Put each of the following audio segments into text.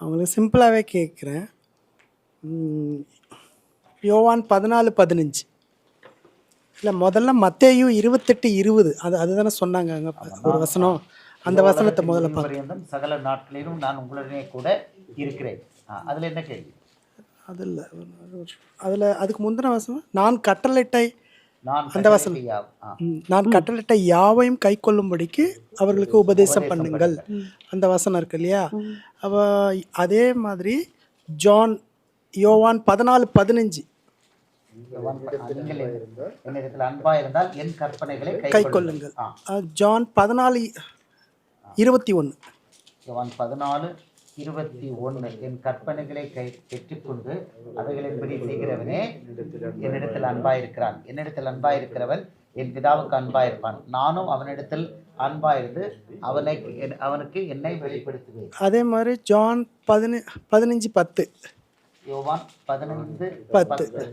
அவங்களுக்கு சிம்பிளாகவே கேட்குறேன் யோவான் பதினாலு பதினஞ்சு. இல்லை முதல்ல மத்தேயு இருபத்தெட்டு இருபது. அது அதுதானே சொன்னாங்க அங்கே. ஒரு வசனம். அந்த வசனத்தை முதல்ல பார்க்க பரியந்தம் சகல நாட்களிலும் நான் உங்களுடனே கூட இருக்கிறேன். அதுல என்ன கேள்வி? அது இல்லை அதில் அதுக்கு முந்தின வசனம் நான் கட்டளைட்டை அந்த வசனம். நான் கட்டளையிட்ட யாவையும் கை கொள்ளும்படிக்கு அவர்களுக்கு உபதேசம் பண்ணுங்கள். அந்த வசனம் இருக்கு இல்லையா? அவ அதே மாதிரி ஜான் யோவான் பதினாலு பதினஞ்சு. யோவான் ப- நீங்கள் என்- என்னிடத்தில் அன்பா இருந்தால் என் கற்பனைகளை கை கொள்ளுங்கள் ஜான் பதினாலு இருபத்தி ஒன்று. யோவான் பதினாலு இருபத்தி ஒன்று என் கற்பனைகளை கை பெற்றுக்கொண்டு அவைகளின்படி செய்கிறவனே என்னிடத்தில் அன்பாயிருக்கிறான். என்னிடத்தில் அன்பாயிருக்கிறவன் என் பிதாவுக்கு அன்பாயிருப்பான். நானும் அவனிடத்தில் அன்பாயிருந்து அவனை அவனுக்கு என்னை வெளிப்படுத்துவேன். அதே மாதிரி ஜான் பதின பதினஞ்சு பத்து. யோவான் பதினைந்து பத்து.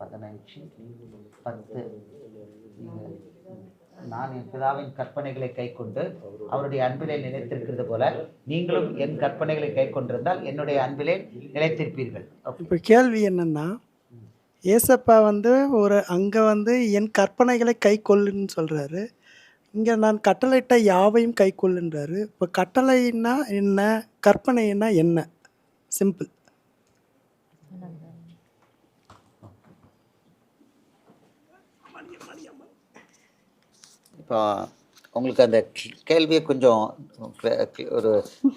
பதினஞ்சு பத்து. நான் என் பிதாவின் கற்பனைகளை கைக்கொண்டு அவருடைய அன்பிலே நிலைத்திருக்கிறது போல நீங்களும் என் கற்பனைகளை கை கொண்டிருந்தால் என்னுடைய அன்பிலே நிலைத்திருப்பீர்கள். Okay. இப்போ கேள்வி என்னன்னா ஏசப்பா வந்து ஒரு அங்கே வந்து என் கற்பனைகளை கை கொள்ளுன்னு சொல்கிறாரு இங்கே நான் கட்டளையிட்ட யாவையும் கை கொள்ளுன்றாரு இப்போ கட்டளைன்னா என்ன கற்பனைன்னா என்ன? சிம்பிள் இப்போ உங்களுக்கு அந்த கேள்வியை கொஞ்சம் ஒரு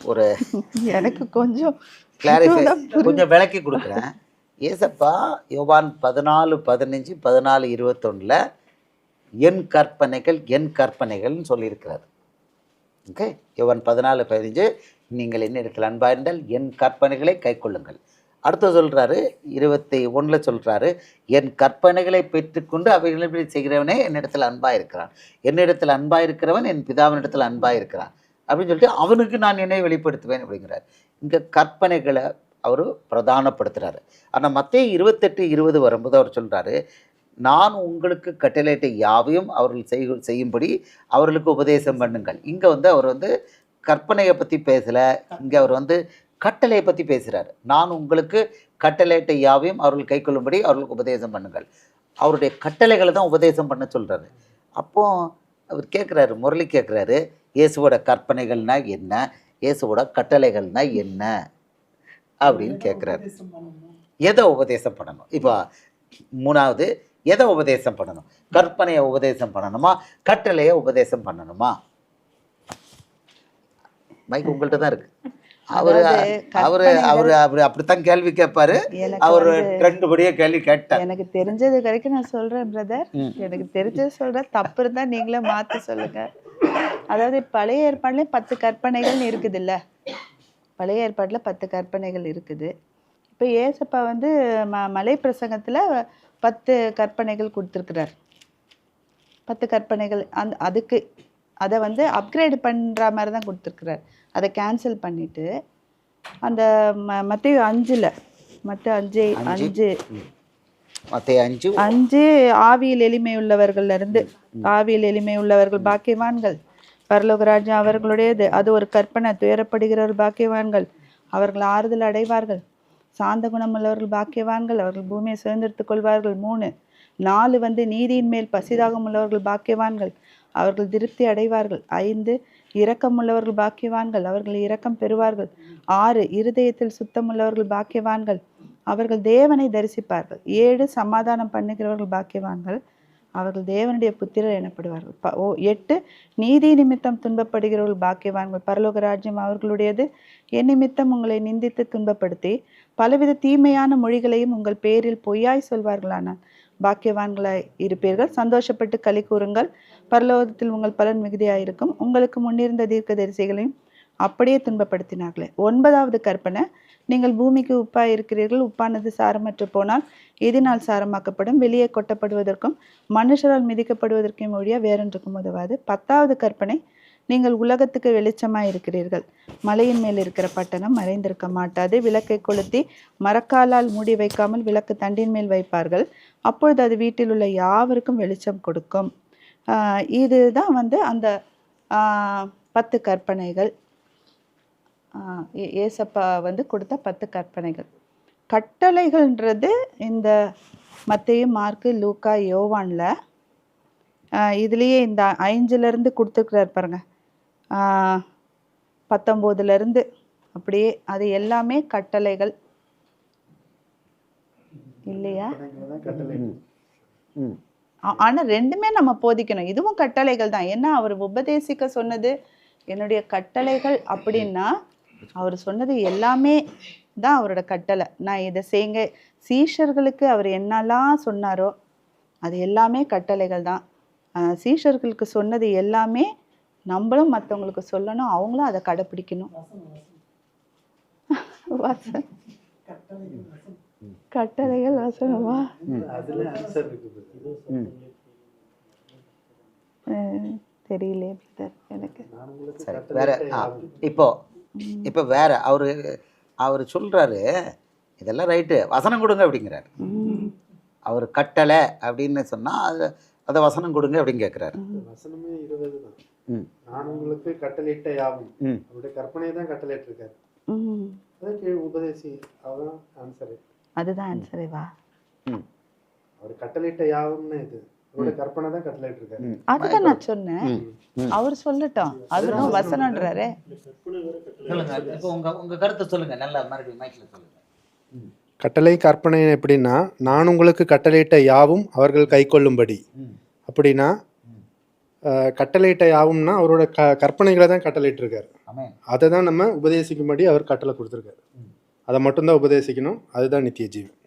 ஒரு எனக்கு கொஞ்சம் கிளாரிஃபை கொஞ்சம் விளக்கி கொடுக்குறேன். ஏசப்பா யோவான் பதினாலு பதினஞ்சு பதினாலு இருபத்தொன்னில் என் கற்பனைகள் என் கற்பனைகள்னு சொல்லியிருக்கிறார். ஓகே யோவான் பதினாலு பதினஞ்சு நீங்கள் என்ன இடத்துல அன்பாக இருந்தால் என் கற்பனைகளை கைக்கொள்ளுங்கள் அடுத்து சொல்கிறாரு இருபத்தி ஒன்றில் சொல்கிறாரு என் கற்பனைகளை பெற்றுக்கொண்டு அவைகளை செய்கிறவனே என்னிடத்தில் அன்பாக இருக்கிறான். என்னிடத்தில் அன்பாக இருக்கிறவன் என் பிதாவினிடத்தில் அன்பாக இருக்கிறான். அப்படின்னு சொல்லிட்டு அவனுக்கு நான் என்னை வெளிப்படுத்துவேன் அப்படிங்கிறார். இங்கே கற்பனைகளை அவர் பிரதானப்படுத்துகிறாரு ஆனால் மத்திய இருபத்தெட்டு இருபது வரும்போது அவர் சொல்கிறாரு நான் உங்களுக்கு கட்டளையிட்ட யாவையும் அவர்கள் செய் செய்யும்படி அவர்களுக்கு உபதேசம் பண்ணுங்கள். இங்கே வந்து அவர் வந்து கற்பனையை பற்றி பேசலை. இங்கே அவர் வந்து கட்டளையை பற்றி பேசுகிறார் நான் உங்களுக்கு கட்டளையிட்ட யாவையும் அவர்கள் கைக்கொள்ளும்படி அவர்களுக்கு உபதேசம் பண்ணுங்கள். அவருடைய கட்டளைகளை தான் உபதேசம் பண்ண சொல்கிறாரு அப்போ அவர் கேட்குறாரு முரளி கேட்குறாரு இயேசுவோட கற்பனைகள்னா என்ன? இயேசுவோட கட்டளைகள்னா என்ன? அப்படின்னு கேட்குறாரு எதை உபதேசம் பண்ணணும்? இப்போ மூணாவது எதை உபதேசம் பண்ணணும்? கற்பனையை உபதேசம் பண்ணணுமா? கட்டளையை உபதேசம் பண்ணணுமா? மைக் உங்கள்கிட்ட தான் இருக்கு. அவரு அவரு அவரு அவரு அப்படித்தான் கேள்வி கேட்பாரு. அவரு வந்து- ரெண்டு படியே கேள்வி கேட்டார். எனக்கு தெரிஞ்சது வரைக்கும் நான் சொல்றேன் பிரதர். எனக்கு தெரிஞ்சது சொல்றேன் தப்பு இருந்தா நீங்களே மாத்தி சொல்லுங்க. அதாவது பழைய ஏற்பாடுலயும் பத்து கற்பனைகள் இருக்குது இல்ல பழைய ஏற்பாட்டுல பத்து கற்பனைகள் இருக்குது. இப்போ ஏசப்பா வந்து ம மலை பிரசங்கத்துல பத்து கற்பனைகள் கொடுத்துருக்கிறார். பத்து கற்பனைகள் அந்த அதுக்கு அதை வந்து அப்கிரேட் பண்ற மாதிரி தான் கொடுத்துருக்கிறார். அதை கேன்சல் பண்ணிட்டு அந்த ம மத்திய அஞ்சுல மற்ற அஞ்சு அஞ்சு? அஞ்சு. அஞ்சு? ஆவியில் எளிமை உள்ளவர்கள்ல இருந்து ஆவியில் எளிமை உள்ளவர்கள் பாக்கியவான்கள். பரலோகராஜா அவர்களுடையது. அது ஒரு கற்பனை துயரப்படுகிறவர் பாக்கியவான்கள். அவர்கள் ஆறுதல் அடைவார்கள். சாந்த குணமுள்ளவர்கள் பாக்கியவான்கள். அவர்கள் பூமியை சுதந்திரத்துக் கொள்வார்கள். மூணு நாலு வந்து நீதியின் மேல் பசிதாகம் உள்ளவர்கள் பாக்கியவான்கள். அவர்கள் திருப்தி அடைவார்கள். ஐந்து இரக்கமுள்ளவர்கள் பாக்கியவான்கள் அவர்கள் இரக்கம் பெறுவார்கள். ஆறு இருதயத்தில் சுத்தமுள்ளவர்கள் பாக்கியவான்கள் அவர்கள் தேவனை தரிசிப்பார்கள். ஏழு சமாதானம் பண்ணுகிறவர்கள் பாக்கியவான்கள் அவர்கள் தேவனுடைய புத்திரர் எனப்படுவார்கள். ப- ஓ எட்டு நீதி நிமித்தம் துன்பப்படுகிறவர்கள் பாக்கியவான்கள் பரலோக ராஜ்யம் அவர்களுடையது. என் நிமித்தம் உங்களை நிந்தித்து துன்பப்படுத்தி பலவித தீமையான மொழிகளையும் உங்கள் பேரில் பொய்யாய் சொல்வார்களானால் பாக்கியவான்களாய் இருப்பீர்கள். சந்தோஷப்பட்டு களி கூறுங்கள். பரலோகத்தில் உங்கள் பலன் மிகுதியாயிருக்கும். உங்களுக்கு முன்னிருந்த தீர்க்க தரிசிகளையும் அப்படியே துன்பப்படுத்தினார்களே. ஒன்பதாவது கற்பனை நீங்கள் பூமிக்கு உப்பாய் இருக்கிறீர்கள் உப்பானது சாரமற்று போனால் எதினால் சாரமாக்கப்படும். வெளியே கொட்டப்படுவதற்கும் மனுஷரால் மிதிக்கப்படுவதற்கும் ஒழிய வேறொன்றுக்கும் உதவாது. பத்தாவது கற்பனை நீங்கள் உலகத்துக்கு வெளிச்சமாய் இருக்கிறீர்கள். மலையின் மேல் இருக்கிற பட்டணம் மறைந்திருக்க மாட்டாது. விளக்கை கொளுத்தி மரக்காலால் மூடி வைக்காமல் விளக்கு தண்டின் மேல் வைப்பார்கள். அப்பொழுது அது வீட்டில் உள்ள யாவருக்கும் வெளிச்சம் கொடுக்கும். இதுதான் வந்து அந்த பத்து கற்பனைகள். ஏ- ஏசப்பா வந்து கொடுத்த பத்து கற்பனைகள். கட்டளைகள்ன்றது இந்த மத்தையும் மார்க்கு லூக்கா யோவானில் இதுலேயே இந்த ஐந்துலேருந்து கொடுத்துருக்குறாரு பாருங்கள் பத்தொம்போதுலேருந்து அப்படியே அது எல்லாமே கட்டளைகள். இல்லையா? ஆனால் ரெண்டுமே நம்ம போதிக்கணும். இதுவும் கட்டளைகள் தான். ஏன்னா அவர் உபதேசிக்க சொன்னது என்னுடைய கட்டளைகள் அப்படின்னா அவர் சொன்னது எல்லாமே தான் அவரோட கட்டளை. நான் இதை செய்யுங்க. சீஷர்களுக்கு அவர் என்னெல்லாம் சொன்னாரோ அது எல்லாமே கட்டளைகள் தான். சீஷர்களுக்கு சொன்னது எல்லாமே நம்மளும் மற்றவங்களுக்கு சொல்லணும் அவங்களும் அதை கடைப்பிடிக்கணும். வசனம். கட்டளைகள் வசனமா? தெரியலையே பிரதர் எனக்கு. சரி வேற ஆ இப்போ இப்போ வேற அவரு அவர் சொல்றாரு இதெல்லாம் ரைட்டு வசனம் கொடுங்க அப்படிங்கிறாரு. அவர் கட்டளை அப்படின்னு சொன்னா அது அதை வசனம் கொடுங்க அப்படின்னு கேட்குறாரு வசனமே இருபது தான். நான் உங்களுக்கு கட்டளையிட்ட யாவும் அவருடைய கற்பனையை தான் கட்டளையிட்டு இருக்காரு. அதான் கீழ் உபதேசி அவதான் ஆன்சரு அதுதான் ஆன்சரே வா அவர் கட்டளையிட்ட யாவும்னு இது. அவருடைய கற்பனை தான் கட்டளையிட்டு இருக்காரு அதுதான் நான் சொன்னேன். அவர் சொல்லட்டும். அதுதான் வசனன்றாரே சொல்லுங்க. இப்போ உங்க உங்க கருத்தை சொல்லுங்க. நல்லா மறுபடியும் மைக்ல சொல்லுங்க. கட்டளை கற்பனை எப்படின்னா நான் உங்களுக்கு கட்டளையிட்ட யாவும் அவர்கள் கைக்கொள்ளும்படி ம். அப்படின்னா கட்டளையிட்ட யாவும்னா அவரோட க கற்பனைகளை தான் கட்டளையிட்டு இருக்காரு ஆமென். அதை தான் நம்ம உபதேசிக்கும்படி அவர் கட்டளை கொடுத்துருக்காரு. அதை மட்டும்தான் உபதேசிக்கணும். அதுதான் நித்திய ஜீவன்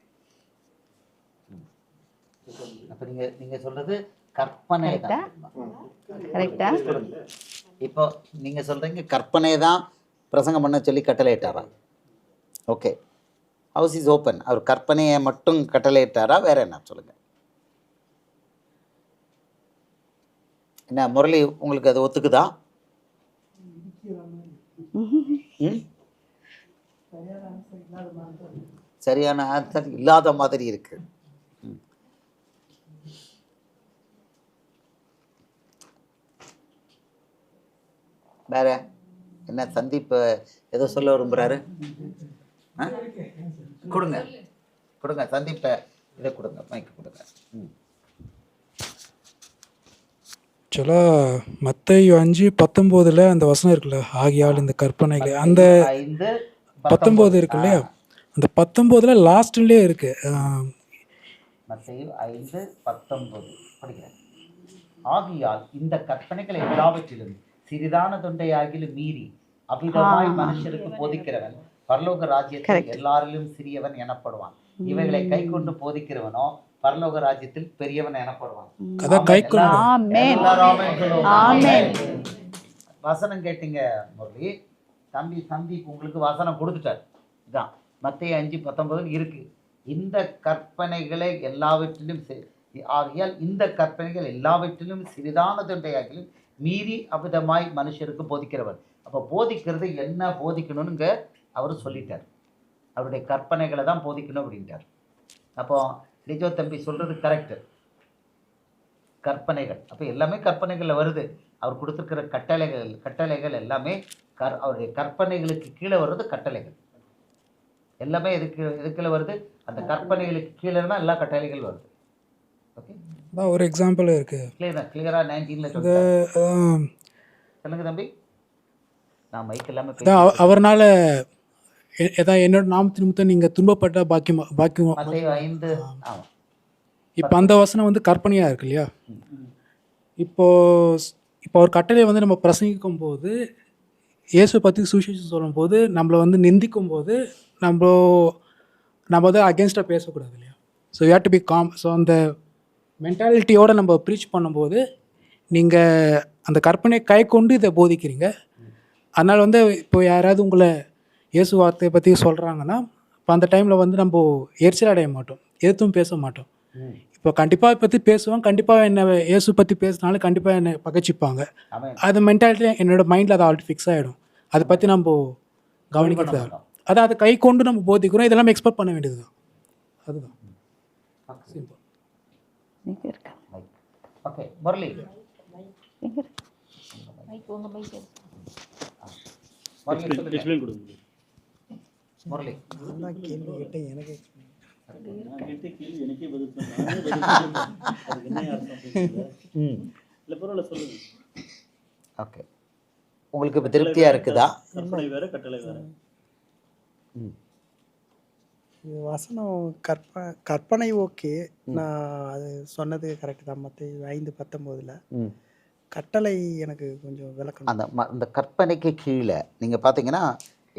அப்ப நீங்க நீங்க சொல்றது கற்பனை? தான். கரெக்டா இப்போ நீங்க சொல்றீங்க கற்பனை தான் பிரசங்கம் பண்ண சொல்லி கட்டளையிட்டாரா? ஓகே ஹவுஸ் இஸ் ஓப்பன் அவர் கற்பனையை மட்டும் கட்டளையிட்டாரா? வேற என்ன? சொல்லுங்க. என்ன முரளி உங்களுக்கு அது ஒத்துக்குதா? ம்? சரியான ஆன்சர் இல்லாத மாதிரி இருக்கு. வேற என்ன சந்தீப் ஏதோ சொல்ல விரும்புறாரு? ஆ? கொடுங்க. கொடுங்க சந்தீப்பை இதை கொடுங்க மைக்கு கொடுங்க. ம். ஆக்சுவலாக மத்தேயு அஞ்சு பத்தொம்போதில் அந்த வசனம் இருக்குல்ல ஆகியால் இந்த கற்பனைகள். அந்த ஐந்து பத்தொம்போது இருக்கு இல்லையா அந்த பத்தொம்போதில் லாஸ்ட்லேயே இருக்கு. மத்தேயு ஐந்து பத்தொன்பது படிக்கிறேன். ஆகியால் இந்த கற்பனைகள் எல்லாவற்றிலும் சிறிதான தொண்டையாகிலும் மீறி அபிதமாய் மனுஷருக்கு போதிக்கிறவன் பரலோக ராஜ்யத்தில் எல்லாரிலும் சிறியவன் எனப்படுவான். இவைகளை கை கொண்டு போதிக்கிறவனோ பரலோக ராஜ்யத்தில் பெரியவன் எனப்படுவான். வசனம் கேட்டீங்க முரளி. தம்பி சந்தீப் உங்களுக்கு வசனம் கொடுத்துட்டார். இதான். மத்திய அஞ்சு பத்தொன்பது இருக்கு. இந்த கற்பனைகளை எல்லாவற்றிலும் ஆகையால் இந்த கற்பனைகள் எல்லாவற்றிலும் சிறிதானதுண்டையாகிலும் மீறி அபிதமாய் மனுஷருக்கு போதிக்கிறவர். அப்போ போதிக்கிறது என்ன போதிக்கணும்னுங்க அவர் சொல்லிட்டார். அவருடைய கற்பனைகளை தான் போதிக்கணும் அப்படின்ட்டார். அப்போ லிஜோ தம்பி சொல்றது கரெக்ட் கற்பனைகள். அப்போ எல்லாமே கற்பனைகளில் வருது. அவர் கொடுத்துருக்கிற கட்டளைகள் கட்டளைகள் எல்லாமே கர் அவருடைய கற்பனைகளுக்கு கீழே வர்றது கட்டளைகள். எல்லாமே எதுக்கு எதுக்குள்ள வருது? அந்த கற்பனைகளுக்கு கீழே தான் எல்லா கட்டளைகள் வருது. ஓகே அதான் ஒரு எக்ஸாம்பிள் இருக்கு. கிளியரா கிளியரா நைன்டீனில் சொல்லுங்க தம்பி. நான் மைக் எல்லாமே அவர்னால அதான் என்னோட நாமத்து நிமித்தம் நீங்கள் துன்பப்பட்ட பாக்கியம் பாக்கியம் இப்போ அந்த வசனம் வந்து கற்பனையாக இருக்கு இல்லையா? இப்போ இப்போ அவர் கட்டளையை வந்து நம்ம பிரசங்கிக்கும் போது இயேசு பற்றி சுவிசேஷம் சொல்லும்போது நம்மளை வந்து நிந்திக்கும் போது நம்ம நம்ம வந்து அகேன்ஸ்டாக பேசக்கூடாது இல்லையா? So you to be calm so அந்த மென்டாலிட்டியோட நம்ம ப்ரீச் பண்ணும்போது நீங்கள் அந்த கற்பனை கை கொண்டு இதை போதிக்கிறீங்க. அதனால் வந்து இப்போ யாராவது உங்களை இயேசு வார்த்தையை பற்றி சொல்கிறாங்கன்னா இப்போ அந்த டைமில் வந்து நம்ம எரிச்சல் அடைய மாட்டோம் எதுவும் பேச மாட்டோம். இப்போ கண்டிப்பாக பற்றி பேசுவோம் கண்டிப்பாக என்ன இயேசு பற்றி பேசினாலும் கண்டிப்பாக என்னை பகச்சிப்பாங்க. அது மென்டாலிட்டி என்னோட மைண்டில் அது ஆல்ரெடி ஃபிக்ஸ் ஆகிடும் அதை பற்றி நம்ம கவனிக்கிறது. அதான் அதை கை கொண்டு நம்ம போதிக்கிறோம் இதெல்லாம் எக்ஸ்பெக்ட் பண்ண வேண்டியது தான். அதுதான். ஓகே. முரளி. முரளி முரளி. கேள்வி கேட்டேன் எனக்கு எனக்கே பதில். இல்ல பரவாயில்ல சொல்லுங்க ஓகே. உங்களுக்கு இப்போ திருப்தியாக இருக்குதா? கற்பனை வேற கட்டளை வேற. இது வசனம் கற்ப கற்பனை ஓகே. நான் அது சொன்னது கரெக்டு தான் மற்ற ஐந்து பத்தொம்போதில். கட்டளை எனக்கு கொஞ்சம் விளக்கணும். அந்த ம அந்த கற்பனைக்கு கீழே நீங்கள் பார்த்தீங்கன்னா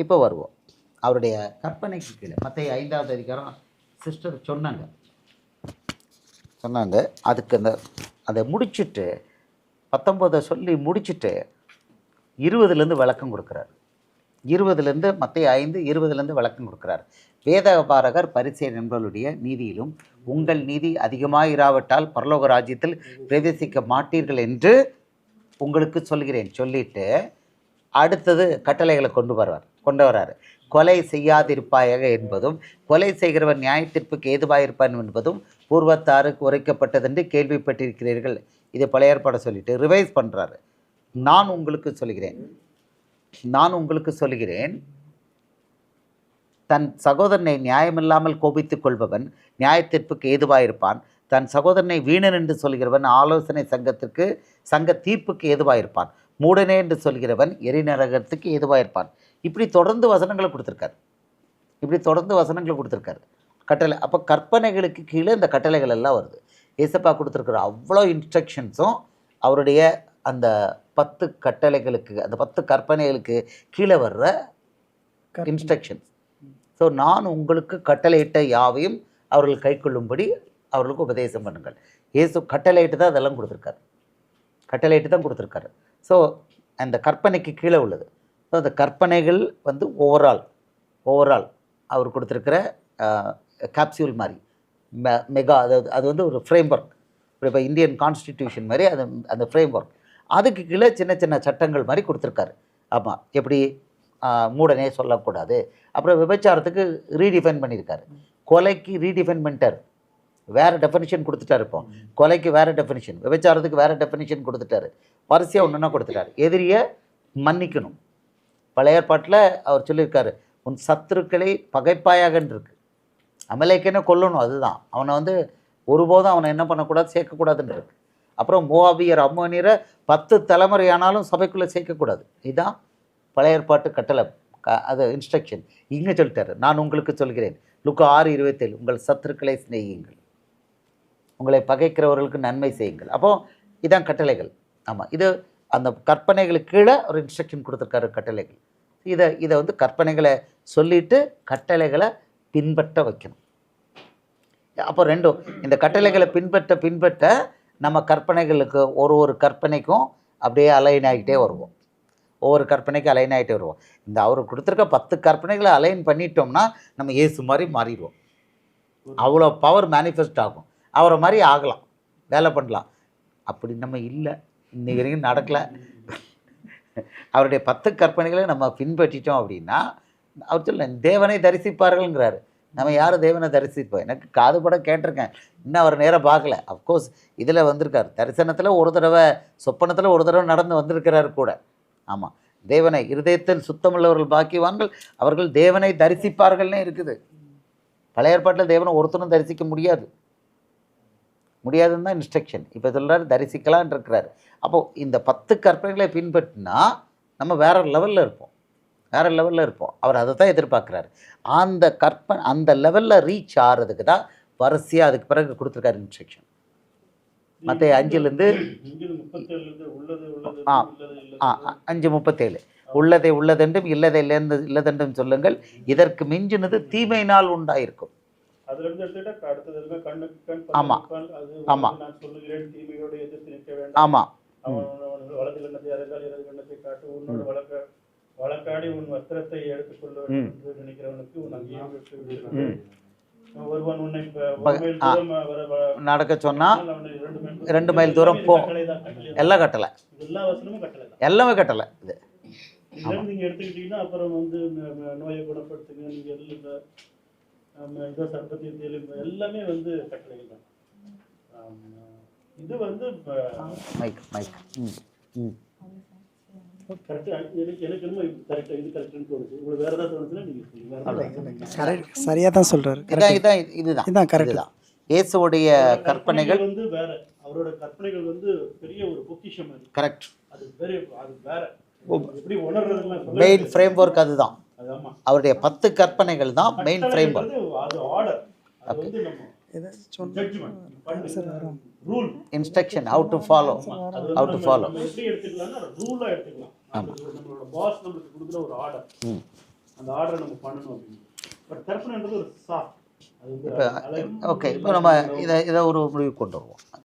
இப்போ வருவோம். அவருடைய கற்பனைக்கு கீழே. மற்ற ஐந்தாவது அதிகாரம் சிஸ்டர் சொன்னாங்க. சொன்னாங்க. அதுக்கு அந்த அதை முடிச்சுட்டு பத்தொம்போதை சொல்லி முடிச்சுட்டு இருபதுலேருந்து விளக்கம் கொடுக்குறார். இருபதுலேருந்து மற்ற ஐந்து இருபதுலேருந்து விளக்கம் கொடுக்குறார். வேதபாரகர் பரிசெயர் என்பவருடைய நீதியிலும் உங்கள் நீதி அதிகமாயிராவிட்டால் பரலோக ராஜ்யத்தில் பிரவேசிக்க மாட்டீர்கள் என்று உங்களுக்கு சொல்கிறேன். சொல்லிட்டு அடுத்தது கட்டளைகளை கொண்டு வருவார் கொண்டு வராரு கொலை செய்யாதிருப்பாயாக என்பதும் கொலை செய்கிறவன் நியாயத்திற்புக்கு ஏதுவாயிருப்பான் என்பதும் பூர்வத்தாருக்கு உரைக்கப்பட்டதென்று கேள்விப்பட்டிருக்கிறீர்கள். இது பழைய ஏற்பாடை சொல்லிட்டு ரிவைஸ் பண்ணுறாரு நான் உங்களுக்கு சொல்கிறேன். நான் உங்களுக்கு சொல்கிறேன். தன் சகோதரனை நியாயமில்லாமல் கோபித்துக் கொள்பவன் நியாயத்திற்புக்கு ஏதுவாயிருப்பான் தன் சகோதரனை வீணன் என்று சொல்கிறவன் ஆலோசனை சங்கத்திற்கு சங்க தீர்ப்புக்கு ஏதுவாயிருப்பான். மூடனே என்று சொல்கிறவன் எரிநரகத்துக்கு ஏதுவாயிருப்பான். இப்படி தொடர்ந்து வசனங்களை கொடுத்துருக்காரு. இப்படி தொடர்ந்து வசனங்களை கொடுத்துருக்காரு. கட்டளை அப்போ கற்பனைகளுக்கு கீழே இந்த கட்டளைகள் எல்லாம் வருது. ஏசப்பா கொடுத்துருக்குற அவ்வளோ இன்ஸ்ட்ரக்ஷன்ஸும் அவருடைய அந்த பத்து கட்டளைகளுக்கு அந்த பத்து கற்பனைகளுக்கு கீழே வர்ற இன்ஸ்ட்ரக்ஷன்ஸ் ஸோ நான் உங்களுக்கு கட்டளையிட்ட யாவையும் அவர்கள் கைக்கொள்ளும்படி அவர்களுக்கு உபதேசம் பண்ணுங்கள். இயேசு கட்டளையிட்டு தான் அதெல்லாம் கொடுத்துருக்காரு. கட்டளையிட்டு தான் கொடுத்துருக்காரு. ஸோ அந்த கற்பனைக்கு கீழே உள்ளது. ஸோ அந்த கற்பனைகள் வந்து ஓவரால் ஓவரால் அவர் கொடுத்துருக்கிற கேப்சியூல் மாதிரி மெ மெகா அதாவது அது வந்து ஒரு ஃப்ரேம் ஒர்க் இப்போ இந்தியன் கான்ஸ்டிடியூஷன் மாதிரி அது அந்த ஃப்ரேம் ஒர்க் அதுக்கு கீழே சின்ன சின்ன சட்டங்கள் மாதிரி கொடுத்துருக்காரு. ஆமாம் எப்படி? மூடனே சொல்லக்கூடாது. அப்புறம் விபச்சாரத்துக்கு ரீடிஃபைன் பண்ணியிருக்காரு. கொலைக்கு ரீடிஃபைன் பண்ணிட்டார். வேறு டெஃபினிஷன் கொடுத்துட்டாரு இப்போ. கொலைக்கு வேறு டெஃபினிஷன் விபச்சாரத்துக்கு வேறு டெஃபினிஷன் கொடுத்துட்டாரு. வரிசையாக ஒன்றுனா கொடுத்துட்டாரு. எதிரியை மன்னிக்கணும். பழைய ஏற்பாட்டில் அவர் சொல்லியிருக்காரு உன் சத்துருக்களை பகைப்பாயாகன்னு இருக்கு அமலேக்கேனே கொல்லணும் அதுதான். அவனை வந்து ஒருபோதும் அவனை என்ன பண்ணக்கூடாது சேர்க்கக்கூடாதுன்னு இருக்கு அப்புறம் மோவாபியர் அம்மோனியரை பத்து தலைமுறையானாலும் சபைக்குள்ளே சேர்க்கக்கூடாது. இதுதான் பழைய ஏற்பாட்டு கட்டளை க- அது இன்ஸ்ட்ரக்ஷன் இங்கே சொல்லிட்டாரு. நான் உங்களுக்கு சொல்கிறேன். லுக்கு ஆறு இருபத்தேழு. உங்கள் சத்துருக்களை சிநேகியுங்கள். உங்களை பகைக்கிறவர்களுக்கு நன்மை செய்யுங்கள். அப்போ இதான் கட்டளைகள். ஆமாம் இது அந்த கற்பனைகளுக்கு கீழே ஒரு இன்ஸ்ட்ரக்ஷன் கொடுத்துருக்காரு கட்டளைகள். இதை இதை வந்து கற்பனைகளை சொல்லிட்டு கட்டளைகளை பின்பற்ற வைக்கணும். அப்போ ரெண்டும் இந்த கட்டளைகளை பின்பற்ற பின்பற்ற நம்ம கற்பனைகளுக்கு ஒரு ஒரு கற்பனைக்கும் அப்படியே அலைன் ஆகிட்டே வருவோம். ஒவ்வொரு கற்பனைக்கும் அலைன் ஆகிட்டே வருவோம். இந்த அவர் கொடுத்துருக்க பத்து கற்பனைகளை அலைன் பண்ணிட்டோம்னா நம்ம இயேசு மாதிரி மாறிடுவோம். அவ்வளோ பவர் மேனிஃபெஸ்ட் ஆகும். அவரை மாதிரி ஆகலாம். வேலை பண்ணலாம். அப்படி நம்ம இல்லை. இன்னைக்கு வரைக்கும் நடக்கலை. அவருடைய பத்து கற்பனைகளை நம்ம பின்பற்றிட்டோம் அப்படின்னா அவர் சொல்ல தேவனை தரிசிப்பார்கள்ங்கிறாரு. நம்ம யாரும் தேவனை தரிசிப்போம்? எனக்கு காது படம் கேட்டிருக்கேன். இன்னும் அவர் நேராக பார்க்கல. அஃப்கோர்ஸ் இதில் வந்திருக்கார். தரிசனத்தில் ஒரு தடவை சொப்பனத்தில் ஒரு தடவை நடந்து வந்திருக்கிறாரு கூட. ஆமாம் தேவனை இருதயத்தில் சுத்தமுள்ளவர்கள் பாக்கியவான்கள் அவர்கள் தேவனை தரிசிப்பார்கள்னே இருக்குது. பழைய ஏற்பாட்டில் தேவனை ஒருத்தரும் தரிசிக்க முடியாது. முடியாதுன்னு தான் இன்ஸ்ட்ரக்ஷன் இப்போ சொல்கிறாரு தரிசிக்கலான் இருக்கிறாரு அப்போது இந்த பத்து கற்பனைகளை பின்பற்றினா நம்ம வேற லெவலில் இருப்போம். வேற லெவலில் இருப்போம். அவர் அதை தான் எதிர்பார்க்குறாரு. அந்த கற்பனை அந்த லெவலில் ரீச் ஆகிறதுக்கு தான் வரிசையாக அதுக்கு பிறகு கொடுத்துருக்காரு இன்ஸ்ட்ரக்ஷன் மற்ற அஞ்சுலேருந்து ஆ. ஆ அஞ்சு முப்பத்தேழு. உள்ளதை உள்ளதென்றும் இல்லதை இல்லதென்றும் சொல்லுங்கள். இதற்கு மிஞ்சினது தீமையினால் உண்டாயிருக்கும். அதுல இருந்து எடுத்துக்கிட்டா அடுத்தது இருக்கு கண்ணுக்கு கண் ஆமா. அது ஆமா. நான் சொல்லுகிறேன் தீமையோடு எதிர்த்து நிற்க வேண்டாம். ஆமாம் அவன் அவன் வலது கண்ணத்தை அறிந்தால் இடது கண்ணத்தை காட்டு உன்னோடு வழக்க வழக்காடி உன் வஸ்திரத்தை எடுத்துக்கொள்ள வேண்டும் என்று நினைக்கிறவனுக்கு உன் அங்கேயும் விட்டு விடு. ஒருவன் உன்னை ப- ஒரு பக- மைல் ஆ. தூரம் வர வ- நடக்க தூரம் ரெண்டு மைல் தூரம் போ. எல்லாம் கட்டலை. எல்லாமே கட்டலை இது. நீங்க எடுத்துக்கிட்டீங்கன்னா அப்புறம் வந்து நோயை குணப்படுத்துங்க. நீங்க இதோ சர்பத்தை தெளிவு எல்லாமே வந்து கட்டளைகள் தான். இது வந்து மைக் மைக் கரெக்ட் சரியாக தான் சொல்கிறாரு இதான் இதான் இதுதான். இதான் correct. இதுதான். இயேசுவுடைய கற்பனைகள் வந்து வேற. அவரோட கற்பனைகள் வந்து பெரிய ஒரு பொக்கிஷம் கரெக்ட் அது பெரிய அது வேற. எப்படி உணர்றதுலாம் சொல்ல மெயின். ஃப்ரேம் ஒர்க் அதுதான். அவருடைய பத்து கற்பனைகள் தான் மெயின் ஃப்ரேம் ஒர்க் கட்டளைன்றது அது ஆர்டர் அது வந்து நம்ம ஏதாச்சும் சொன்ன judgment rule instruction how to follow நம்மளோட பாஸ் கொடுக்குற ஒரு ஆர்டர். அந்த ஆர்டரை நம்ம பண்ணணும் அப்படின்னு. பட் ஒரு சாஃப்ட் ஓகே இப்போ நம்ம இதை இதை ஒரு முடிவு கொண்டு வருவோம்.